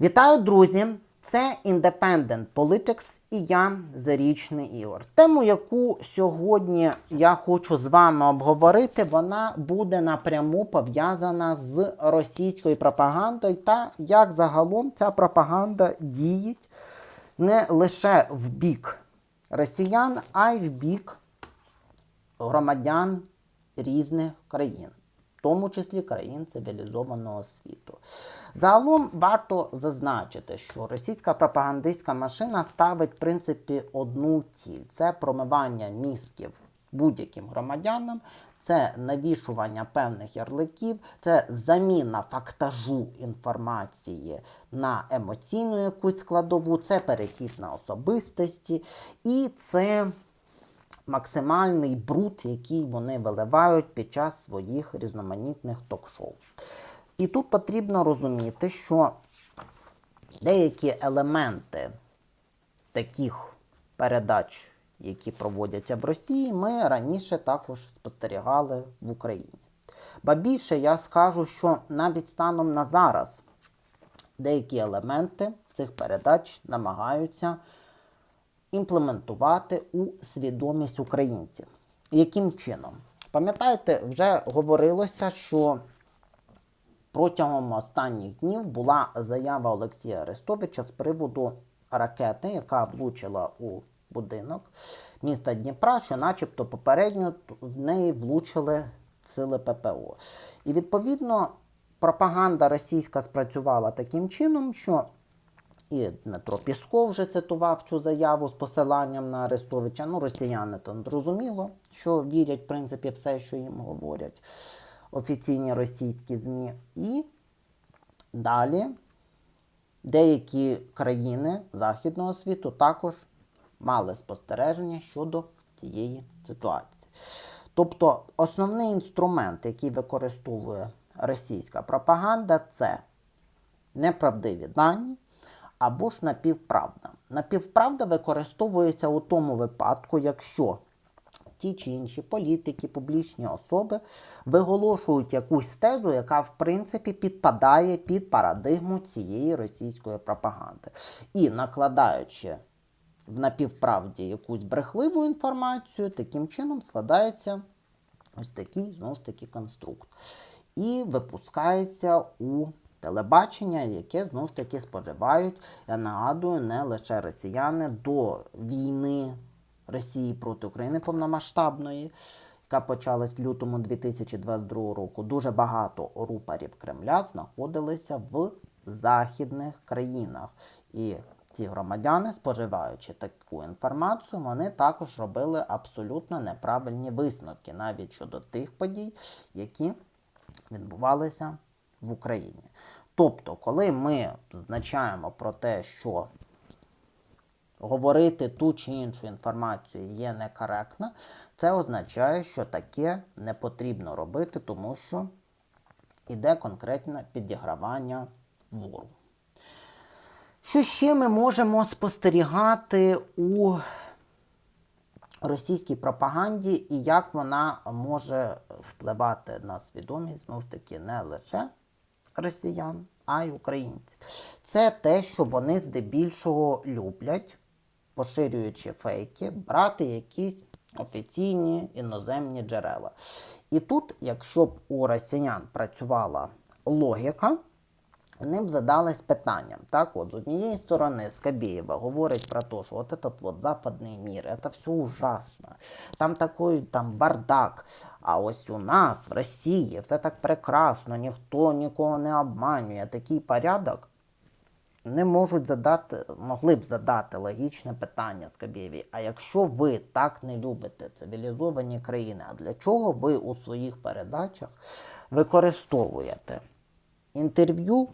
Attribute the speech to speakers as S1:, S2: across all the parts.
S1: Вітаю, друзі! Це Independent Politics і я Зарічний Ігор. Тему, яку сьогодні я хочу з вами обговорити, вона буде напряму пов'язана з російською пропагандою та як загалом ця пропаганда діє не лише в бік росіян, а й в бік громадян різних країн, в тому числі країн цивілізованого світу. Загалом варто зазначити, що російська пропагандистська машина ставить в принципі одну ціль: це промивання мізків будь-яким громадянам. Це навішування певних ярликів, це заміна фактажу інформації на емоційну якусь складову, це перехід на особистості, і це максимальний бруд, який вони виливають під час своїх різноманітних ток-шоу. І тут потрібно розуміти, що деякі елементи таких передач, які проводяться в Росії, ми раніше також спостерігали в Україні. Ба більше я скажу, що навіть станом на зараз деякі елементи цих передач намагаються імплементувати у свідомість українців. Яким чином? Пам'ятаєте, вже говорилося, що протягом останніх днів була заява Олексія Арестовича з приводу ракети, яка влучила у будинок міста Дніпра, що начебто попередньо в неї влучили сили ППО. І відповідно пропаганда російська спрацювала таким чином, що і Дмитро Пісков вже цитував цю заяву з посиланням на Арестовича. Ну, росіяни то зрозуміло, що вірять, в принципі, все, що їм говорять офіційні російські ЗМІ. І далі деякі країни Західного світу також мали спостереження щодо цієї ситуації. Тобто основний інструмент, який використовує російська пропаганда, це неправдиві дані або ж напівправда. Напівправда використовується у тому випадку, якщо ті чи інші політики, публічні особи виголошують якусь тезу, яка в принципі підпадає під парадигму цієї російської пропаганди. І накладаючи в напівправді якусь брехливу інформацію, таким чином складається ось такий знову ж таки конструкт. І випускається у телебачення, яке знову ж таки споживають, я нагадую, не лише росіяни до війни Росії проти України повномасштабної, яка почалась в лютому 2022 року. Дуже багато рупорів Кремля знаходилися в західних країнах. І ці громадяни, споживаючи таку інформацію, вони також робили абсолютно неправильні висновки навіть щодо тих подій, які відбувалися в Україні. Тобто, коли ми зазначаємо про те, що говорити ту чи іншу інформацію є некоректно, це означає, що таке не потрібно робити, тому що йде конкретне підігравання вору. Що ще ми можемо спостерігати у російській пропаганді і як вона може впливати на свідомість, знову ж таки, не лише росіян, а й українців. Це те, що вони здебільшого люблять, поширюючи фейки, брати якісь офіційні іноземні джерела. І тут, якщо б у росіян працювала логіка, б задались питанням. Так, от, з однієї сторони, Скабєєва говорить про те, що от этот вот западний мір, це все ужасно. Там такий там бардак. А ось у нас в Росії все так прекрасно, ніхто нікого не обманює. Такий порядок не можуть задати, могли б задати логічне питання Скабєєві. А якщо ви так не любите цивілізовані країни, а для чого ви у своїх передачах використовуєте інтерв'ю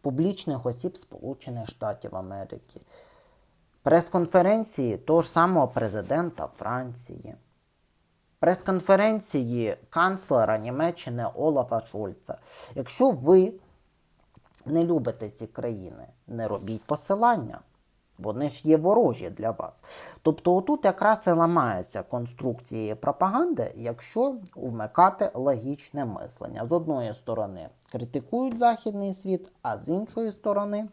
S1: публічних осіб Сполучених Штатів Америки, прес-конференції того ж самого президента Франції, прес-конференції канцлера Німеччини Олафа Шольца. Якщо ви не любите ці країни, не робіть посилання. Вони ж є ворожі для вас. Тобто, отут якраз і ламається конструкції пропаганди, якщо вмикати логічне мислення. З одної сторони критикують західний світ, а з іншої сторони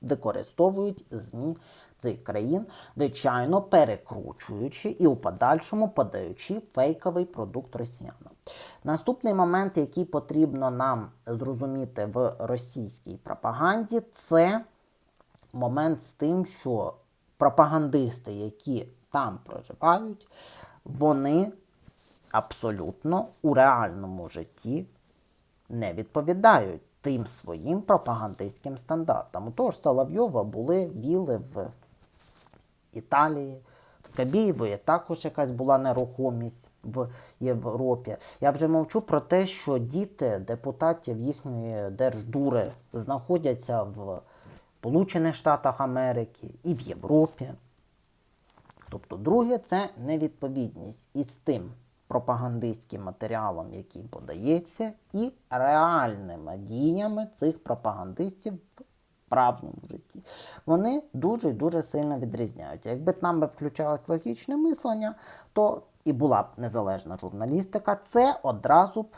S1: використовують ЗМІ цих країн, звичайно, перекручуючи і у подальшому подаючи фейковий продукт росіянам. Наступний момент, який потрібно нам зрозуміти в російській пропаганді, це момент з тим, що пропагандисти, які там проживають, вони абсолютно у реальному житті не відповідають тим своїм пропагандистським стандартам. У того ж Соловйова були віли в Італії, в Скабієвої також якась була нерухомість в Європі. Я вже мовчу про те, що діти депутатів їхньої держдури знаходяться в Сполучених Штатах Америки і в Європі. Тобто, друге, це невідповідність із тим пропагандистським матеріалом, який подається, і реальними діями цих пропагандистів в справжньому житті. Вони дуже і дуже сильно відрізняються. Якби там би включалось логічне мислення, то і була б незалежна журналістика, це одразу б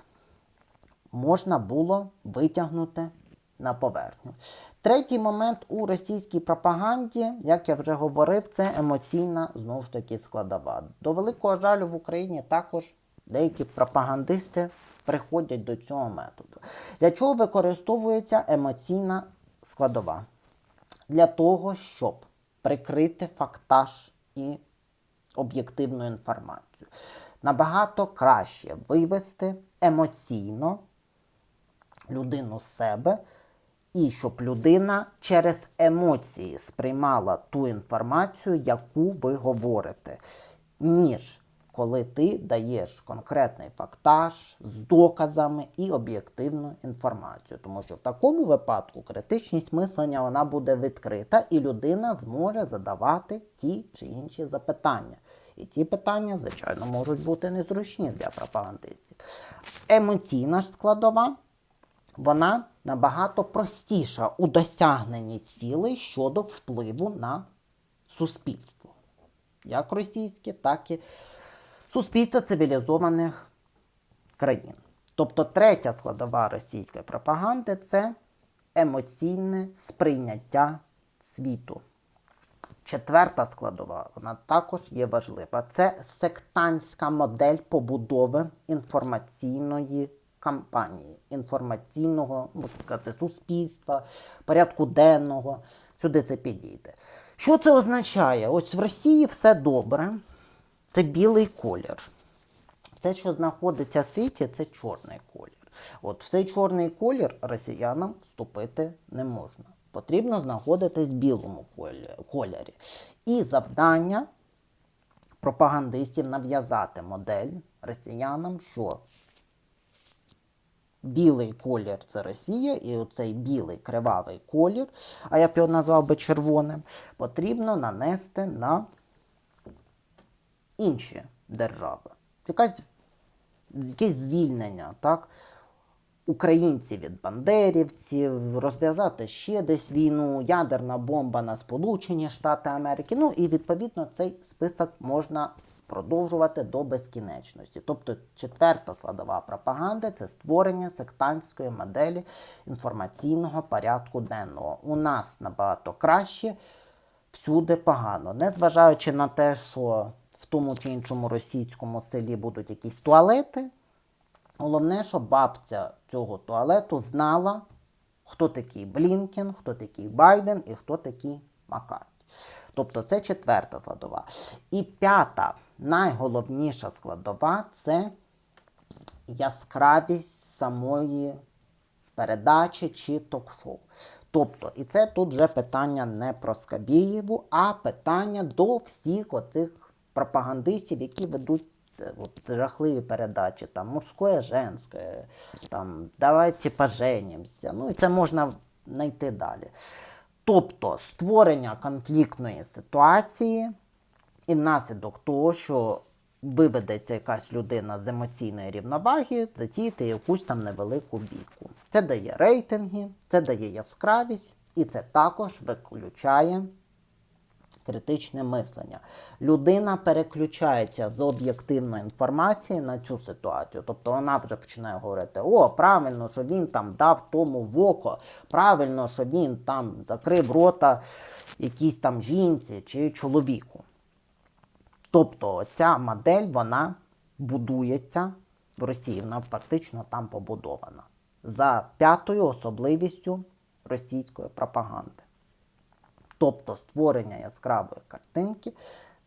S1: можна було витягнути на поверхню. Третій момент у російській пропаганді, як я вже говорив, це емоційна знову ж таки складова. До великого жалю в Україні також деякі пропагандисти приходять до цього методу. Для чого використовується емоційна складова? Для того, щоб прикрити фактаж і об'єктивну інформацію. Набагато краще вивести емоційно людину з себе, і щоб людина через емоції сприймала ту інформацію, яку ви говорите, ніж коли ти даєш конкретний фактаж з доказами і об'єктивну інформацію. Тому що в такому випадку критичність мислення вона буде відкрита, і людина зможе задавати ті чи інші запитання. І ці питання, звичайно, можуть бути незручні для пропагандистів. Емоційна ж складова вона набагато простіша у досягненні цілей щодо впливу на суспільство. Як російське, так і суспільство цивілізованих країн. Тобто третя складова російської пропаганди це емоційне сприйняття світу. Четверта складова, вона також є важлива. Це сектантська модель побудови інформаційної кампанії, інформаційного, можна сказати, суспільства, порядку денного. Сюди це підійде. Що це означає? Ось в Росії все добре, це білий колір. Все, що знаходиться в світі, це чорний колір. От в цей чорний колір росіянам вступити не можна. Потрібно знаходитись в білому кольорі. І завдання пропагандистів нав'язати модель росіянам, що білий колір це Росія, і оцей білий кривавий колір, а я б його назвав би червоним, потрібно нанести на інші держави. Якась, якесь звільнення, так? Українці від бандерівців, розв'язати ще десь війну, ядерна бомба на Сполучені Штати Америки. Ну і відповідно цей список можна продовжувати до безкінечності. Тобто четверта складова пропаганди це створення сектантської моделі інформаційного порядку денного. У нас набагато краще, всюди погано. Незважаючи на те, що в тому чи іншому російському селі будуть якісь туалети. Головне, щоб бабця цього туалету знала, хто такий Блінкен, хто такий Байден і хто такий Маккарті. Тобто це четверта складова. І п'ята, найголовніша складова це яскравість самої передачі чи ток-шоу. Тобто, і це тут вже питання не про Скабєєву, а питання до всіх оцих пропагандистів, які ведуть е, от, жахливі передачі, там мужське, женське, там давайте поженимося. Ну і це можна знайти далі. Тобто створення конфліктної ситуації, і внаслідок того, що виведеться якась людина з емоційної рівноваги, затіяти якусь там невелику бійку. Це дає рейтинги, це дає яскравість, і це також виключає критичне мислення. Людина переключається з об'єктивної інформації на цю ситуацію. Тобто вона вже починає говорити: о, правильно, що він там дав тому в око, правильно, що він там закрив рота якійсь там жінці чи чоловіку. Тобто ця модель вона будується в Росії, вона фактично там побудована за п'ятою особливістю російської пропаганди. Тобто створення яскравої картинки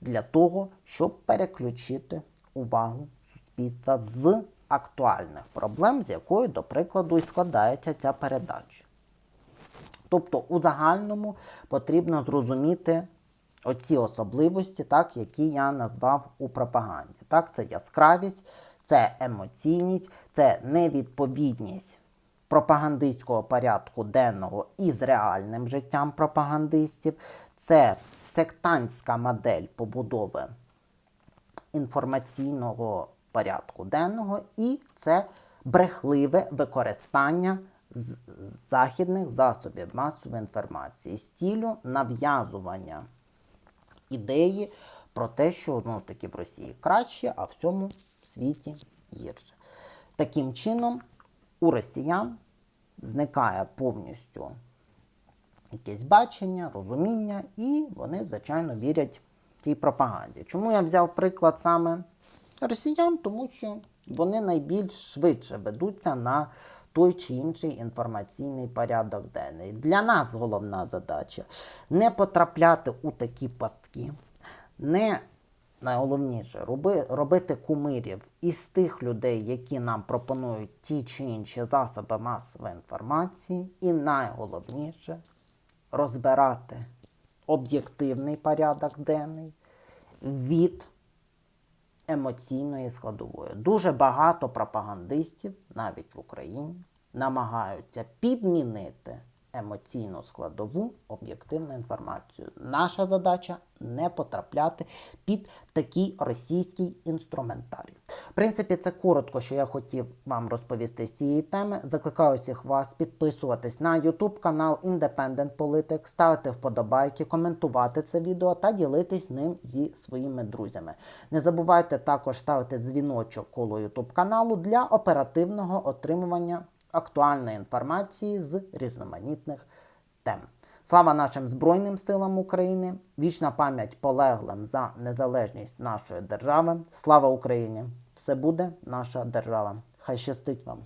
S1: для того, щоб переключити увагу суспільства з актуальних проблем, з якої, до прикладу, і складається ця передача. Тобто, у загальному потрібно зрозуміти оці особливості, так, які я назвав у пропаганді. Так, це яскравість, це емоційність, це невідповідність пропагандистського порядку денного із реальним життям пропагандистів, це сектантська модель побудови інформаційного порядку денного, і це брехливе використання західних засобів масової інформації з цілю нав'язування ідеї про те, що ну, таки в Росії краще, а в цьому світі гірше. Таким чином, у росіян зникає повністю якесь бачення, розуміння, і вони, звичайно, вірять цій пропаганді. Чому я взяв приклад саме росіян? Тому що вони найбільш швидше ведуться на той чи інший інформаційний порядок денний. Для нас головна задача не потрапляти у такі пастки, не найголовніше роби, робити кумирів із тих людей, які нам пропонують ті чи інші засоби масової інформації, і найголовніше розбирати об'єктивний порядок денний від емоційної складової. Дуже багато пропагандистів, навіть в Україні, намагаються підмінити емоційну складову об'єктивну інформацію. Наша задача не потрапляти під такий російський інструментарій. В принципі, це коротко, що я хотів вам розповісти з цієї теми. Закликаю всіх вас підписуватись на YouTube канал Independent Politics, ставити вподобайки, коментувати це відео та ділитись ним зі своїми друзями. Не забувайте також ставити дзвіночок коло YouTube каналу для оперативного отримування актуальної інформації з різноманітних тем. Слава нашим Збройним силам України! Вічна пам'ять полеглим за незалежність нашої держави. Слава Україні! Все буде наша держава! Хай щастить вам!